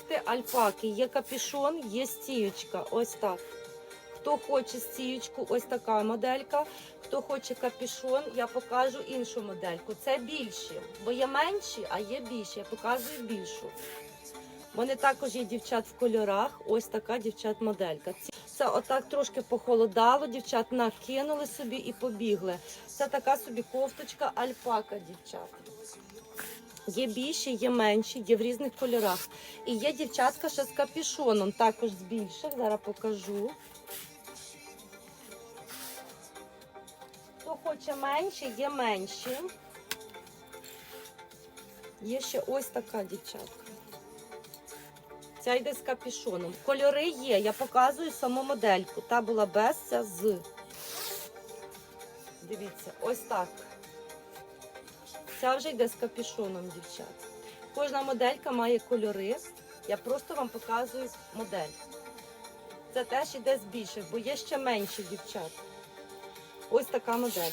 кофти альпаки. Є капюшон, є стіючка. Ось так. Хто хоче стіючку, ось така моделька. Хто хоче капюшон, я покажу іншу модельку. Це більші, бо є менші, а є більші. Я показую більшу. Вони також є дівчат в кольорах. Ось така дівчат моделька. Ці- Це отак трошки похолодало, дівчат накинули собі і побігли. Це така собі кофточка альпака, дівчат. Є більші, є менші, є в різних кольорах. І є дівчатка ще з капюшоном, також з більших. Зараз покажу. Хто хоче менші, є менші. Є ще ось така дівчатка. Ця йде з капюшоном. Кольори є, я показую саму модельку. Та була без, ця з. Дивіться, ось так. Ця вже йде з капюшоном, дівчат. Кожна моделька має кольори. Я просто вам показую модель. Це теж іде з більших, бо є ще менші дівчат. Ось така модель.